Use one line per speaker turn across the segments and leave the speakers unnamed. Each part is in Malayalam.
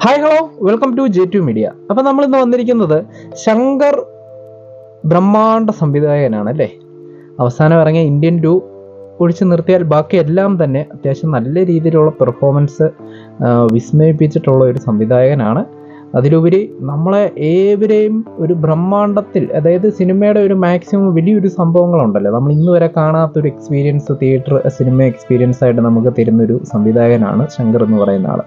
Hi hello welcome to J two media അപ്പം നമ്മൾ ഇന്ന് വന്നിരിക്കുന്നത് ശങ്കർ ബ്രഹ്മാണ്ട സംവിധായകനാണ് അല്ലേ അവസാനം ഇറങ്ങിയ ഇന്ത്യൻ ടു ഒഴിച്ചു നിർത്തിയാൽ ബാക്കി എല്ലാം തന്നെ അത്യാവശ്യം നല്ല രീതിയിലുള്ള പെർഫോമൻസ് വിസ്മയിപ്പിച്ചിട്ടുള്ള ഒരു സംവിധായകനാണ്. അതിലുപരി നമ്മളെ ഏവരെയും ഒരു ബ്രഹ്മാണ്ടത്തിൽ അതായത് സിനിമയുടെ ഒരു മാക്സിമം വലിയൊരു സംഭവങ്ങളുണ്ടല്ലോ. നമ്മൾ ഇന്ന് വരെ കാണാത്തൊരു എക്സ്പീരിയൻസ് തിയേറ്റർ സിനിമ എക്സ്പീരിയൻസ് ആയിട്ട് നമുക്ക് തരുന്നൊരു സംവിധായകനാണ് ശങ്കർ എന്ന് പറയുന്ന ആൾ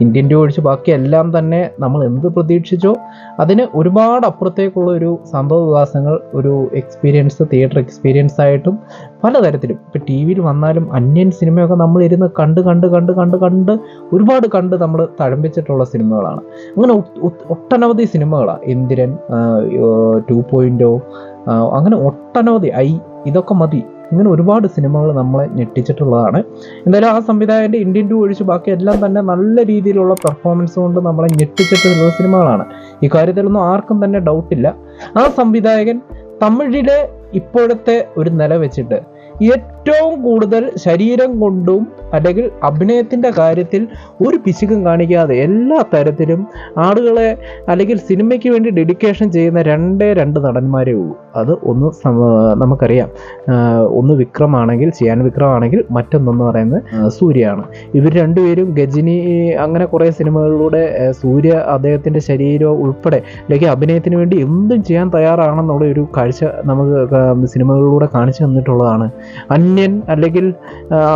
ഇന്ത്യൻ ഒഴിച്ച് ബാക്കി എല്ലാം തന്നെ നമ്മൾ എന്ത് പ്രതീക്ഷിച്ചോ അതിന് ഒരുപാട് അപ്പുറത്തേക്കുള്ള ഒരു സംഭവ വികാസങ്ങൾ ഒരു എക്സ്പീരിയൻസ് തിയേറ്റർ എക്സ്പീരിയൻസ് ആയിട്ടും പലതരത്തിലും. ഇപ്പം ടി വിയിൽ വന്നാലും അന്യൻ സിനിമയൊക്കെ നമ്മൾ ഇരുന്ന് കണ്ട് കണ്ട് കണ്ട് കണ്ട് കണ്ട് ഒരുപാട് കണ്ട് നമ്മൾ തഴമ്പിച്ചിട്ടുള്ള സിനിമകളാണ്. അങ്ങനെ ഒട്ടനവധി സിനിമകളാണ്. ഇന്ദിരൻ ടു പോയിന്റോ അങ്ങനെ ഒട്ടനവധി ഐ ഇതൊക്കെ മതി. ഇങ്ങനെ ഒരുപാട് സിനിമകൾ നമ്മളെ ഞെട്ടിച്ചിട്ടുള്ളതാണ്. എന്തായാലും ആ സംവിധായകന്റെ ഇന്ത്യൻ ടു ഒഴിച്ച് ബാക്കി എല്ലാം തന്നെ നല്ല രീതിയിലുള്ള പെർഫോമൻസ് കൊണ്ട് നമ്മളെ ഞെട്ടിച്ചിട്ടുള്ള സിനിമകളാണ്. ഈ കാര്യത്തിലൊന്നും ആർക്കും തന്നെ ഡൗട്ടില്ല ആ സംവിധായകൻ തമിഴിലെ ഇപ്പോഴത്തെ ഒരു നില വെച്ചിട്ട് ये ഏറ്റവും കൂടുതൽ ശരീരം കൊണ്ടും അല്ലെങ്കിൽ അഭിനയത്തിന്റെ കാര്യത്തിൽ ഒരു പിശുക്കും കാണിക്കാതെ എല്ലാ തരത്തിലും ആളുകളെ അല്ലെങ്കിൽ സിനിമയ്ക്ക് വേണ്ടി ഡെഡിക്കേഷൻ ചെയ്യുന്ന രണ്ടേ രണ്ട് നടന്മാരേ ഉള്ളൂ. അത് ഒന്ന് നമുക്കറിയാം. ഒന്ന് വിക്രമാണെങ്കിൽ ചിയാൻ വിക്രമാണെങ്കിൽ മറ്റൊന്നെന്ന് പറയുന്നത് സൂര്യയാണ്. ഇവർ രണ്ടുപേരും ഗജിനി അങ്ങനെ കുറേ സിനിമകളിലൂടെ സൂര്യ അദ്ദേഹത്തിന്റെ ശരീരം ഉൾപ്പെടെ അല്ലെങ്കിൽ അഭിനയത്തിന് വേണ്ടി എന്തും ചെയ്യാൻ തയ്യാറാണെന്നുള്ള ഒരു കാഴ്ച നമുക്ക് സിനിമകളിലൂടെ കാണിച്ചു തന്നിട്ടുള്ളതാണ്. അന്യൻ അല്ലെങ്കിൽ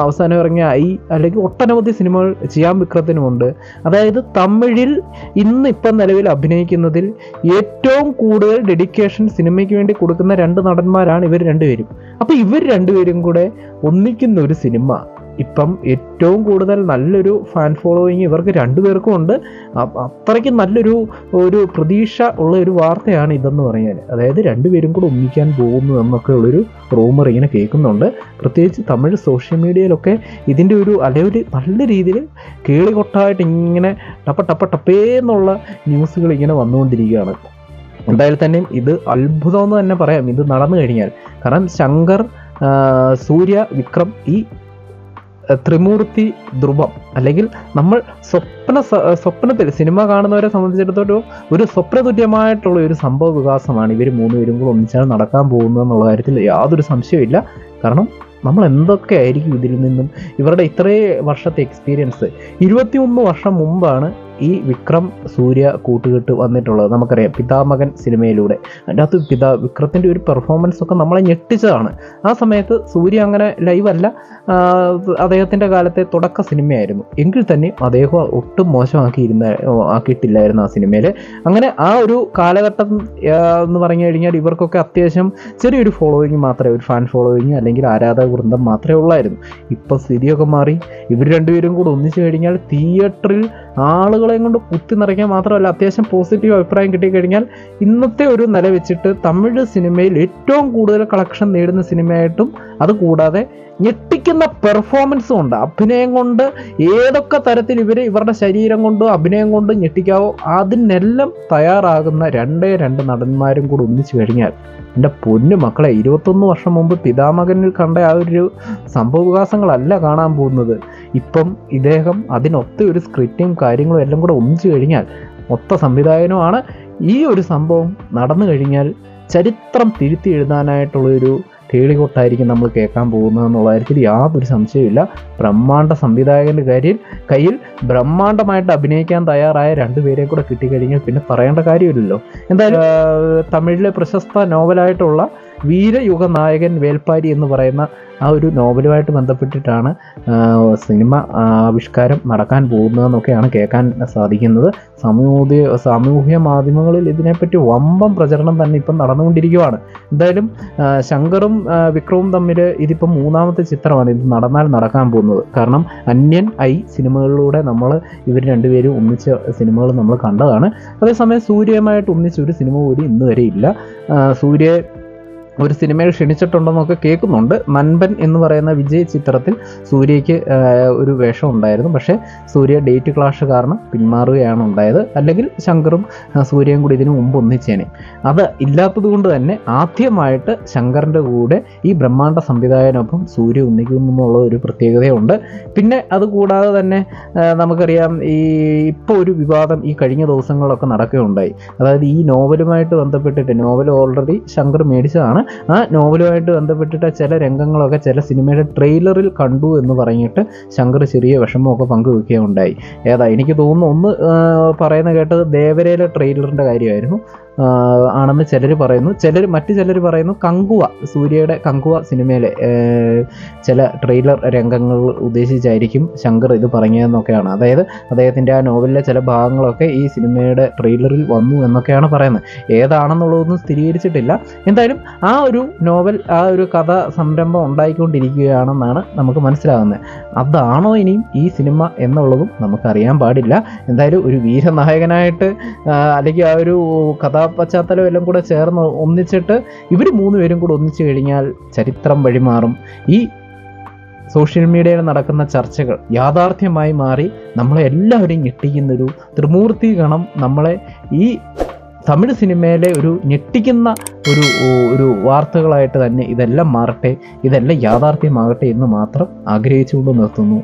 അവസാനം ഇറങ്ങിയ ഐ അല്ലെങ്കിൽ ഒട്ടനവധി സിനിമകൾ ചെയ്യാൻ വിക്രത്തിനുമുണ്ട്. അതായത് തമിഴിൽ ഇന്ന് ഇപ്പം നിലവിൽ അഭിനയിക്കുന്നതിൽ ഏറ്റവും കൂടുതൽ ഡെഡിക്കേഷൻ സിനിമയ്ക്ക് വേണ്ടി കൊടുക്കുന്ന രണ്ട് നടന്മാരാണ് ഇവർ രണ്ടുപേരും. അപ്പോൾ ഇവർ രണ്ടുപേരും കൂടെ ഒന്നിക്കുന്ന ഒരു സിനിമ ഇപ്പം ഏറ്റവും കൂടുതൽ നല്ലൊരു ഫാൻ ഫോളോയിങ് ഇവർക്ക് രണ്ടുപേർക്കും ഉണ്ട്. അത്രയ്ക്ക് നല്ലൊരു ഒരു പ്രതീക്ഷ ഉള്ള ഒരു വാർത്തയാണ് ഇതെന്ന് പറയാൻ അതായത് രണ്ടുപേരും കൂടെ ഒന്നിക്കാൻ പോകുന്നു എന്നൊക്കെ ഉള്ളൊരു റൂമർ ഇങ്ങനെ കേൾക്കുന്നുണ്ട്. പ്രത്യേകിച്ച് തമിഴ് സോഷ്യൽ മീഡിയയിലൊക്കെ ഇതിന്റെ ഒരു അലയൊരു നല്ല രീതിയിൽ കേളികൊട്ടായിട്ട് ഇങ്ങനെ ടപ്പ ടപ്പ ടപ്പേന്നുള്ള ന്യൂസുകൾ ഇങ്ങനെ വന്നുകൊണ്ടിരിക്കുകയാണ്. എന്തായാലും തന്നെയും ഇത് അത്ഭുതം എന്ന് തന്നെ പറയാം. ഇത് നടന്നു കഴിഞ്ഞാൽ. കാരണം ശങ്കർ സൂര്യ വിക്രം ഈ ത്രിമൂർത്തി ധ്രുവം. അല്ലെങ്കിൽ നമ്മൾ സ്വപ്ന സ്വപ്നത്തിൽ സിനിമ കാണുന്നവരെ സംബന്ധിച്ചിടത്തോളം ഒരു സ്വപ്നതുല്യമായിട്ടുള്ള ഒരു സംഭവ വികാസമാണ് ഇവർ മൂന്നുപേരും കൂടെ ഒന്നിച്ചാണ് നടക്കാൻ പോകുന്നത് എന്നുള്ള കാര്യത്തിൽ യാതൊരു സംശയമില്ല കാരണം നമ്മൾ എന്തൊക്കെ ആയിരിക്കും ഇതിൽ നിന്നും ഇവരുടെ ഇത്രേ വർഷത്തെ എക്സ്പീരിയൻസ് ഇരുപത്തിയൊന്ന് വർഷം മുമ്പാണ് ഈ വിക്രം സൂര്യ കൂട്ടുകെട്ട് വന്നിട്ടുള്ളത് നമുക്കറിയാം. പിതാമകൻ സിനിമയിലൂടെ. അതിന്റെ അകത്ത് പിതാ വിക്രത്തിന്റെ ഒരു പെർഫോമൻസ് ഒക്കെ നമ്മളെ ഞെട്ടിച്ചതാണ്. ആ സമയത്ത് സൂര്യ അങ്ങനെ ലൈവല്ല അദ്ദേഹത്തിന്റെ കാലത്തെ തുടക്ക സിനിമയായിരുന്നു. എങ്കിൽ തന്നെ അദ്ദേഹം ഒട്ടും മോശമാക്കിയിരുന്ന ആക്കിയിട്ടില്ലായിരുന്നു ആ സിനിമയിൽ. അങ്ങനെ ആ ഒരു കാലഘട്ടം എന്ന് പറഞ്ഞു കഴിഞ്ഞാൽ ഇവർക്കൊക്കെ അത്യാവശ്യം ചെറിയൊരു ഫോളോയിങ് മാത്രമേ ഒരു ഫാൻ ഫോളോയിങ് അല്ലെങ്കിൽ ആരാധക വൃന്ദം മാത്രമേ ഉള്ളായിരുന്നു. ഇപ്പം സ്ഥിതിയൊക്കെ മാറി. ഇവർ രണ്ടുപേരും കൂടെ ഒന്നിച്ചു കഴിഞ്ഞാൽ തിയേറ്ററിൽ ആളുകളെ കൊണ്ട് കുത്തി നിറയ്ക്കാൻ മാത്രമല്ല അത്യാവശ്യം പോസിറ്റീവ് അഭിപ്രായം കിട്ടിക്കഴിഞ്ഞാൽ ഇന്നത്തെ ഒരു നില വെച്ചിട്ട് തമിഴ് സിനിമയിൽ ഏറ്റവും കൂടുതൽ കളക്ഷൻ നേടുന്ന സിനിമയായിട്ടും അതുകൂടാതെ ഞെട്ടിക്കുന്ന പെർഫോമൻസ് കൊണ്ട് അഭിനയം കൊണ്ട് ഏതൊക്കെ തരത്തിൽ ഇവർ ഇവരുടെ ശരീരം കൊണ്ടും അഭിനയം കൊണ്ടും ഞെട്ടിക്കാവോ അതിനെല്ലാം തയ്യാറാകുന്ന രണ്ടേ രണ്ട് നടന്മാരും കൂടി ഒന്നിച്ചു കഴിഞ്ഞാൽ എന്റെ പൊന്നു മക്കളെ ഇരുപത്തൊന്ന് വർഷം മുമ്പ് പിതാമകനിൽ കണ്ട ആ ഒരു സംഭവവികാസങ്ങളല്ല കാണാൻ പോകുന്നത്. ഇപ്പം ഇദ്ദേഹം അതിനൊത്ത ഒരു സ്ക്രിപ്റ്റും കാര്യങ്ങളും എല്ലാം കൂടെ ഒന്നിച്ചു കഴിഞ്ഞാൽ മൊത്ത സംവിധായകനുമാണ്. ഈ ഒരു സംഭവം നടന്നു കഴിഞ്ഞാൽ ചരിത്രം തിരുത്തി എഴുതാനായിട്ടുള്ളൊരു കേളികൊട്ടായിരിക്കും നമ്മൾ കേൾക്കാൻ പോകുന്നത് എന്നുള്ള കാര്യത്തിൽ യാതൊരു സംശയമില്ല ബ്രഹ്മാണ്ഡ സംവിധായകന്റെ കാര്യം കയ്യിൽ ബ്രഹ്മാണ്ഡമായിട്ട് അഭിനയിക്കാൻ തയ്യാറായ രണ്ടുപേരെ കൂടെ കിട്ടിക്കഴിഞ്ഞാൽ പിന്നെ പറയേണ്ട കാര്യമില്ലല്ലോ. എന്തായാലും തമിഴിലെ പ്രശസ്ത നോവലായിട്ടുള്ള വീരയുഗ നായകൻ വേൽപ്പാരി എന്ന് പറയുന്ന ആ ഒരു നോവലുമായിട്ട് ബന്ധപ്പെട്ടിട്ടാണ് സിനിമ ആവിഷ്കാരം നടക്കാൻ പോകുന്നതെന്നൊക്കെയാണ് കേൾക്കാൻ സാധിക്കുന്നത്. സാമൂഹ്യ സാമൂഹ്യ മാധ്യമങ്ങളിൽ ഇതിനെപ്പറ്റി വമ്പം പ്രചരണം തന്നെ ഇപ്പം നടന്നുകൊണ്ടിരിക്കുകയാണ് എന്തായാലും ശങ്കറും വിക്രവും തമ്മിൽ ഇതിപ്പം മൂന്നാമത്തെ ചിത്രമാണ് ഇത് നടന്നാൽ നടക്കാൻ പോകുന്നത്. കാരണം അന്യൻ ഐ സിനിമകളിലൂടെ നമ്മൾ ഇവർ രണ്ടുപേരും ഒന്നിച്ച സിനിമകൾ നമ്മൾ കണ്ടതാണ്. അതേസമയം സൂര്യയുമായിട്ട് ഒന്നിച്ച ഒരു സിനിമ കൂടി ഇന്നുവരെ ഇല്ല. സൂര്യ ഒരു സിനിമയിൽ ക്ഷണിച്ചിട്ടുണ്ടെന്നൊക്കെ കേൾക്കുന്നുണ്ട്. മൻപൻ എന്ന് പറയുന്ന വിജയ് ചിത്രത്തിൽ സൂര്യയ്ക്ക് ഒരു വേഷം ഉണ്ടായിരുന്നു. പക്ഷേ സൂര്യ ഡേറ്റ് ക്ലാഷ് കാരണം പിന്മാറുകയാണ് ഉണ്ടായത്. അല്ലെങ്കിൽ ശങ്കറും സൂര്യയും കൂടി ഇതിനു മുമ്പ് ഒന്നിച്ചേനെ. അത് ഇല്ലാത്തത് കൊണ്ട് തന്നെ ആദ്യമായിട്ട് ശങ്കറിന്റെ കൂടെ ഈ ബ്രഹ്മാണ്ഡ സംവിധായകനൊപ്പം സൂര്യ ഒന്നിക്കുന്നു എന്നുള്ള ഒരു പ്രത്യേകതയുണ്ട്. പിന്നെ അതുകൂടാതെ തന്നെ നമുക്കറിയാം ഈ ഇപ്പോൾ ഒരു വിവാദം ഈ കഴിഞ്ഞ ദിവസങ്ങളിലൊക്കെ നടക്കുകയുണ്ടായി. അതായത് ഈ നോവലുമായിട്ട് ബന്ധപ്പെട്ടിട്ട് നോവൽ ഓൾറെഡി ശങ്കർ മേടിച്ചതാണ്. ആ നോവലുമായിട്ട് ബന്ധപ്പെട്ടിട്ട് ചില രംഗങ്ങളൊക്കെ ചില സിനിമയുടെ ട്രെയിലറിൽ കണ്ടു എന്ന് പറഞ്ഞിട്ട് ശങ്കർ ചെറിയ വിഷമമൊക്കെ പങ്കുവെക്കുകയുണ്ടായി. ഏതാ എനിക്ക് തോന്നുന്നു ഒന്ന് പറയുന്ന കേട്ടത് ദേവരയിലെ ട്രെയിലറിന്റെ കാര്യമായിരുന്നു. ആണെന്ന് ചിലർ പറയുന്നു. ചിലർ മറ്റു ചിലർ പറയുന്നു കങ്കുവ സൂര്യയുടെ കങ്കുവ സിനിമയിലെ ചില ട്രെയിലർ രംഗങ്ങൾ ഉദ്ദേശിച്ചായിരിക്കും ശങ്കർ ഇത് പറഞ്ഞതെന്നൊക്കെയാണ്. അതായത് അദ്ദേഹത്തിന്റെ ആ നോവലിലെ ചില ഭാഗങ്ങളൊക്കെ ഈ സിനിമയുടെ ട്രെയിലറിൽ വന്നു എന്നൊക്കെയാണ് പറയുന്നത്. ഏതാണെന്നുള്ളതൊന്നും സ്ഥിരീകരിച്ചിട്ടില്ല. എന്തായാലും ആ ഒരു നോവൽ ആ ഒരു കഥ സംരംഭം ഉണ്ടായിക്കൊണ്ടിരിക്കുകയാണെന്നാണ് നമുക്ക് മനസ്സിലാകുന്നത്. അതാണോ ഇനിയും ഈ സിനിമ എന്നുള്ളതും നമുക്കറിയാൻ പാടില്ല. എന്തായാലും ഒരു വീരനായകനായിട്ട് അല്ലെങ്കിൽ ആ ഒരു കഥാപശ്ചാത്തലം എല്ലാം കൂടെ ചേർന്ന് ഒന്നിച്ചിട്ട് ഇവർ മൂന്നുപേരും കൂടെ ഒന്നിച്ചു കഴിഞ്ഞാൽ ചരിത്രം വഴിമാറും ഈ സോഷ്യൽ മീഡിയയിൽ നടക്കുന്ന ചർച്ചകൾ യാഥാർത്ഥ്യമായി മാറി നമ്മളെ എല്ലാവരെയും ഞെട്ടിക്കുന്നൊരു ത്രിമൂർത്തി ഗണം നമ്മളെ ഈ തമിഴ് സിനിമയിലെ ഒരു ഞെട്ടിക്കുന്ന ഒരു ഒരു വാർത്തകളായിട്ട് തന്നെ ഇതെല്ലാം മാറട്ടെ ഇതെല്ലാം യാഥാർത്ഥ്യമാകട്ടെ എന്ന് മാത്രം ആഗ്രഹിച്ചുകൊണ്ട് നിർത്തുന്നു.